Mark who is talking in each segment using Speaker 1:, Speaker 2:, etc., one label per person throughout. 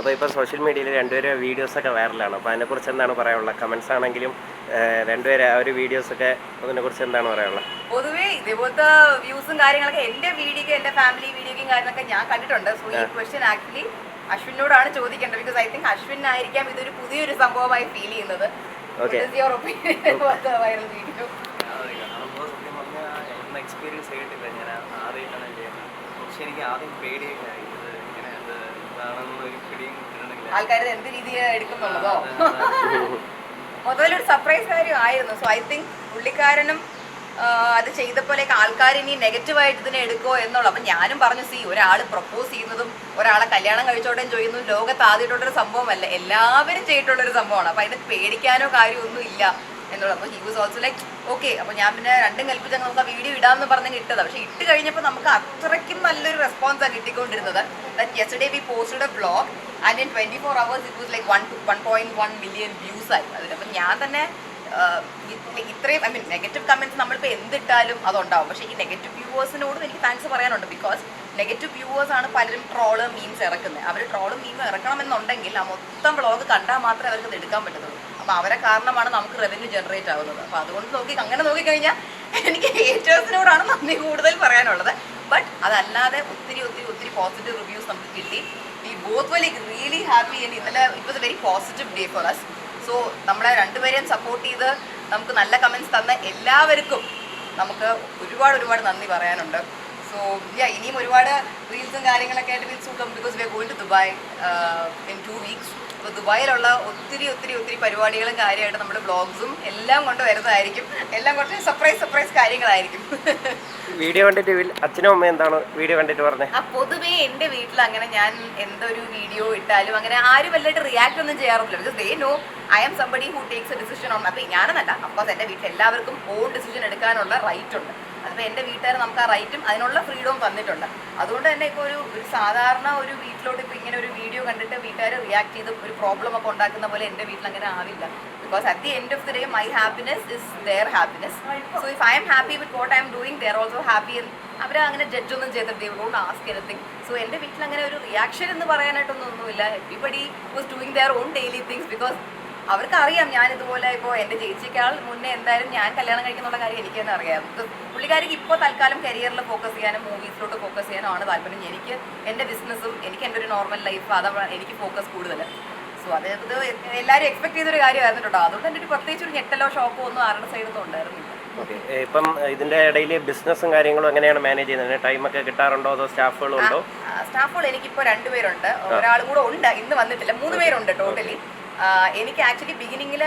Speaker 1: അപ്പോൾ ഇപ്പോൾ സോഷ്യൽ മീഡിയയിൽ രണ്ടുപേരും വീഡിയോസൊക്കെ വൈറലാണ്. അപ്പോൾ അതിനെക്കുറിച്ച് എന്താണ് പറയാനുള്ളത്? കമൻസ് ആണെങ്കിലും രണ്ടുപേരും ആ ഒരു വീഡിയോസൊക്കെ അതിനെക്കുറിച്ച് എന്താണ് പറയാനുള്ളത്?
Speaker 2: പൊതുവേ ഇതേപോലത്തെ വ്യൂസും കാര്യങ്ങളൊക്കെ എന്റെ വീഡിയോക്ക് എന്റെ ഫാമിലി വീഡിയോക്കും കാര്യങ്ങളൊക്കെ ഞാൻ കണ്ടിട്ടുണ്ട്. സോ ഈ ക്വസ്റ്റ്യൻ ആക്ച്വലി അശ്വിനോടാണ് ചോദിക്കേണ്ടത്. ബിക്കോസ് ഐ തിങ്ക് അശ്വിൻ ആയിരിക്കാം ഇതൊരു പുതിയൊരു സംഭവമായി ഫീൽ ചെയ്യുന്നത്.
Speaker 3: എക്സ്പീരിയൻസ് ചെയ്തിട്ടില്ല. ഞാൻ ആദ്യമായിട്ടാണ് പക്ഷെ എനിക്ക് ആദ്യം പേടിയൊക്കെ ആയി ഇത് ഇങ്ങനെ ഇത് ഇതാണെന്ന് ഒരു പിടിയും കിട്ടണമെങ്കിൽ
Speaker 2: ആൾക്കാർ എന്ത് രീതിയിൽ എടുക്കുന്നുള്ളതോ? മൊത്തത്തിലൊരു സർപ്രൈസ് കാര്യമായിരുന്നു സോ ഐ തിങ്ക് പുള്ളിക്കാരനും അത് ചെയ്തപ്പോഴേക്ക് ആൾക്കാർ ഇനി നെഗറ്റീവായിട്ട് ഇതിനെ എടുക്കോ എന്നുള്ളു. അപ്പം ഞാനും പറഞ്ഞു സി ഒരാൾ പ്രപ്പോസ് ചെയ്യുന്നതും ഒരാളെ കല്യാണം കഴിച്ചോട്ടേം ചെയ്യുന്നതും ലോകത്ത് ആദ്യമായിട്ടുള്ളൊരു സംഭവമല്ല. എല്ലാവരും ചെയ്തിട്ടുള്ളൊരു സംഭവമാണ്. അപ്പം അതിന് പേടിക്കാനോ കാര്യമൊന്നും ഇല്ല. എന്നുള്ളത്. അപ്പോൾ he was also like okay അപ്പോൾ ഞാൻ പിന്നെ രണ്ടും കൽപ്പിച്ച് നമുക്ക് ആ വീഡിയോ ഇടാമെന്ന് പറഞ്ഞ് കിട്ടുന്നത് പക്ഷേ ഇട്ട് കഴിഞ്ഞപ്പോൾ നമുക്ക് അത്രയ്ക്കും നല്ലൊരു റെസ്പോൺസാണ് കിട്ടിക്കൊണ്ടിരുന്നത്. That yesterday we posted a blog and in twenty four hours it was like one one point one million views ആയി. അതിൽ അപ്പം ഞാൻ തന്നെ ഇത്രയും ഐ മീൻ നെഗറ്റീവ് കമന്റ്സ് നമ്മളിപ്പോൾ എന്തിട്ടാലും അതുണ്ടാവും. പക്ഷേ ഈ നെഗറ്റീവ് വ്യൂവേഴ്സിനോടും എനിക്ക് താങ്ക്സ് പറയാനുണ്ട്. ബിക്കോസ് നെഗറ്റീവ് വ്യൂവേഴ്സ് ആണ് പലരും ട്രോൾ മീംസ് ഇറക്കുന്നത്. അവർ ട്രോൾ മീം ഇറക്കണമെന്നുണ്ടെങ്കിൽ ആ മൊത്തം വ്ളോഗ് കണ്ടാൽ മാത്രമേ അവർക്ക് എടുക്കാൻ പറ്റത്തുള്ളൂ. അപ്പോൾ അവരെ കാരണമാണ് നമുക്ക് റവന്യൂ ജനറേറ്റ് ആവുന്നത്. അപ്പോൾ അതുകൊണ്ട് നോക്കി അങ്ങനെ നോക്കിക്കഴിഞ്ഞാൽ എനിക്ക് ഹേറ്റേഴ്സിനോടാണ് നന്ദി കൂടുതൽ പറയാനുള്ളത്. ബട്ട് അതല്ലാതെ ഒത്തിരി ഒത്തിരി ഒത്തിരി പോസിറ്റീവ് റിവ്യൂസ് നമുക്ക് കിട്ടി. We both really really happy and ഇന്നലെ it was very positive day for us so നമ്മളെ രണ്ടുപേരെയും സപ്പോർട്ട് ചെയ്ത് നമുക്ക് നല്ല കമൻസ് തന്ന എല്ലാവർക്കും നമുക്ക് ഒരുപാട് ഒരുപാട് നന്ദി പറയാനുണ്ട്. സോ യാ ഇനിയും ഒരുപാട് റീൽസും കാര്യങ്ങളൊക്കെ ആയിട്ട് വിൽസ് സൂക്കം because we are going to Dubai in two weeks അപ്പോൾ ദുബായിലുള്ള ഒത്തിരി ഒത്തിരി ഒത്തിരി പരിപാടികളും കാര്യമായിട്ട് നമ്മുടെ ബ്ലോഗ്സും എല്ലാം കൊണ്ട് വരുന്നതായിരിക്കും. എല്ലാം കുറച്ച് സർപ്രൈസ് സർപ്രൈസ് കാര്യങ്ങളായിരിക്കും.
Speaker 1: വീഡിയോ കണ്ടിട്ട് അച്ഛനും അമ്മയും എന്താണ് വീഡിയോ കണ്ടിട്ട് പറഞ്ഞത്
Speaker 2: ആ പൊതുവേ എന്റെ വീട്ടിൽ അങ്ങനെ ഞാൻ എന്തൊരു വീഡിയോ ഇട്ടാലും അങ്ങനെ ആരും വല്ലതായിട്ട് റിയാക്ട് ഒന്നും ചെയ്യാറില്ല because they know I am somebody who takes a decision on അപ്പം ഞാനെന്നല്ല അഫ്കോഴ്സ് എന്റെ വീട്ടിൽ എല്ലാവർക്കും ഓൺ ഡിസിഷൻ എടുക്കാനുള്ള റൈറ്റ് ഉണ്ട്. അതിപ്പോൾ എന്റെ വീട്ടുകാർ നമുക്ക് ആ റൈറ്റും അതിനുള്ള ഫ്രീഡവും തന്നിട്ടുണ്ട്. അതുകൊണ്ട് തന്നെ ഇപ്പോൾ ഒരു ഒരു സാധാരണ ഒരു വീട്ടിലോട്ട് ഇപ്പോൾ ഇങ്ങനെ ഒരു വീഡിയോ കണ്ടിട്ട് വീട്ടുകാർ റിയാക്ട് ചെയ്ത് ഒരു പ്രോബ്ലം ഒക്കെ ഉണ്ടാക്കുന്ന പോലെ എന്റെ വീട്ടിൽ അങ്ങനെ ആവില്ല. Because at the end of the day my happiness is their happiness so if I am happy with what I am doing they're also happy അവർ അങ്ങനെ ജഡ്ജ് ഒന്നും ചെയ്തിട്ട് ഡോണ്ട് ആസ്ക് എനിത്തിങ് സോ എന്റെ വീട്ടിൽ അങ്ങനെ ഒരു റിയാക്ഷൻ എന്ന് പറയാനായിട്ടൊന്നും ഒന്നുമില്ല. Everybody was doing their own daily things because അവർക്ക് അറിയാം ഞാൻ ഇതുപോലെ ഇപ്പോൾ എന്റെ ചേച്ചിക്കാൾ മുന്നേ എന്തായാലും ഞാൻ കല്യാണം കഴിക്കുന്നുള്ള കാര്യം എനിക്ക് തന്നെ അറിയാം പുള്ളിക്കാരിക്ക് ഇപ്പോൾ തൽക്കാലം കരിയറിൽ ഫോക്കസ് ചെയ്യാനും മൂവീസിലോട്ട് ഫോക്കസ് ചെയ്യാനും ആണ് താല്പര്യം. എനിക്ക് എന്റെ ബിസിനസ്സും എനിക്ക് എന്റെ ഒരു നോർമൽ ലൈഫ് അതാണ് എനിക്ക് ഫോക്കസ് കൂടുതൽ സോ അത് ഇത് എല്ലാവരും എക്സ്പെക്ട് ചെയ്തൊരു കാര്യമായിരുന്നു കേട്ടോ. അതുകൊണ്ട് എന്റെ ഒരു പ്രത്യേകിച്ച് ഒരു ഞെട്ടലോ ഷോക്കോ ഒന്നും ആരുടെ സൈഡിൽ നിന്നും ഉണ്ടായിരുന്നില്ല.
Speaker 1: ഇപ്പം ഇതിന്റെ ഇടയിൽ ബിസിനസ്സും കാര്യങ്ങളും എങ്ങനെയാണ് മാനേജ് ചെയ്യുന്നത്? ടൈം ഒക്കെ കിട്ടാറുണ്ടോ അതോ സ്റ്റാഫുകളും ഉണ്ടോ?
Speaker 2: സ്റ്റാഫുകൾ എനിക്കിപ്പോ രണ്ടുപേരുണ്ട്. ഒരാളും കൂടെ ഉണ്ട്. ഇന്ന് വന്നിട്ടില്ല. മൂന്ന് പേരുണ്ട് ടോട്ടലി എനിക്ക് ആക്ച്വലി ബിഗിനിങ്ങിൽ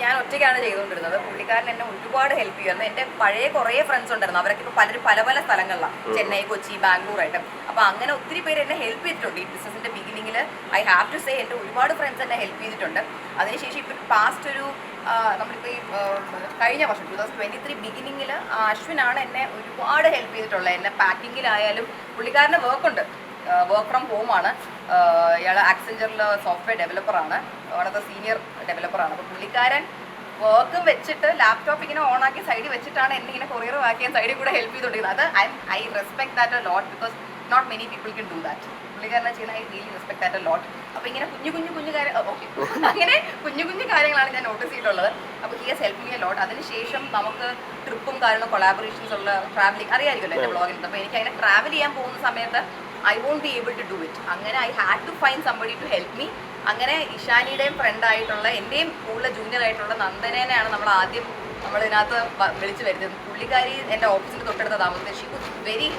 Speaker 2: ഞാൻ ഒറ്റയ്ക്കാണ് ചെയ്തുകൊണ്ടിരുന്നത്. പുള്ളിക്കാരൻ എന്നെ ഒരുപാട് ഹെൽപ്പ് ചെയ്യുമായിരുന്നു എന്റെ പഴയ കുറേ ഫ്രണ്ട്സ് ഉണ്ടായിരുന്നു. അവരൊക്കെ ഇപ്പോൾ പലരും പല പല സ്ഥലങ്ങളിലാണ് ചെന്നൈ കൊച്ചി ബാംഗ്ലൂർ ആയിട്ട്. അപ്പോൾ അങ്ങനെ ഒത്തിരി പേര് എന്നെ ഹെൽപ്പ് ചെയ്തിട്ടുണ്ട്. ഈ ബിസിനസിന്റെ ബിഗിനിങ്ങിൽ ഐ ഹാവ് ടു സേ എന്റെ ഒരുപാട് ഫ്രണ്ട്സ് എന്നെ ഹെൽപ്പ് ചെയ്തിട്ടുണ്ട്. അതിനുശേഷം ഇപ്പോൾ പാസ്റ്റ് ഒരു നമ്മളിപ്പോൾ ഈ കഴിഞ്ഞ വർഷം ടു തൗസൻഡ് ട്വന്റി ത്രീ ബിഗിനിങ്ങിൽ അശ്വിനാണ് എന്നെ ഒരുപാട് ഹെൽപ്പ് ചെയ്തിട്ടുള്ളത്. എന്നെ പാക്കിങ്ങിലായാലും പുള്ളിക്കാരന്റെ വർക്കുണ്ട് വർക്ക് ഫ്രം ഹോമാണ് ഇയാൾ ആക്സെഞ്ചറിൽ സോഫ്റ്റ്വെയർ ഡെവലപ്പറാണ് അവിടുത്തെ സീനിയർ ഡെവലപ്പറാണ് അപ്പോൾ പുള്ളിക്കാരൻ വർക്കും വെച്ചിട്ട് ലാപ്ടോപ്പ് ഇങ്ങനെ ഓണാക്കി സൈഡിൽ വെച്ചിട്ടാണ് എന്നെ ഇങ്ങനെ കൊറിയർ ആക്കിയാൽ സൈഡിൽ കൂടെ ഹെൽപ്പ് ചെയ്തുകൊണ്ടിരിക്കുന്നത് അത് I I respect that a lot because not many people can do that പുള്ളിക്കാരനെ ചെയ്യുന്ന I really respect that a lot അപ്പോൾ ഇങ്ങനെ കുഞ്ഞു കുഞ്ഞു കുഞ്ഞു കാര്യം ഓക്കെ. അങ്ങനെ കുഞ്ഞു കുഞ്ഞു കാര്യങ്ങളാണ് ഞാൻ നോട്ടീസ് ചെയ്തിട്ടുള്ളത്. അപ്പോൾ he has help me a lot അതിനുശേഷം നമുക്ക് ട്രിപ്പും കാര്യങ്ങളും കൊളാബറേഷൻസ് ഉള്ള ട്രാവലിംഗ് അറിയാമായിരിക്കുമല്ലോ എന്റെ ബ്ലോഗിൽ അപ്പോൾ എനിക്ക് അങ്ങനെ ട്രാവൽ ചെയ്യാൻ പോകുന്ന സമയത്ത് I won't be able to do it അങ്ങനെ I had to find somebody to help me അങ്ങനെ ഇഷാനിയുടെയും ഫ്രണ്ട് ആയിട്ടുള്ള എന്റെയും കൂടുതൽ ജൂനിയർ ആയിട്ടുള്ള നന്ദനേനെയാണ് നമ്മൾ ആദ്യം വ- വിളിച്ചു വരുന്നത് പുള്ളിക്കാരി എന്റെ ഓഫീസിന്റെ തൊട്ടടുത്ത താമസിച്ചത് ഷീ വാസ് വെരി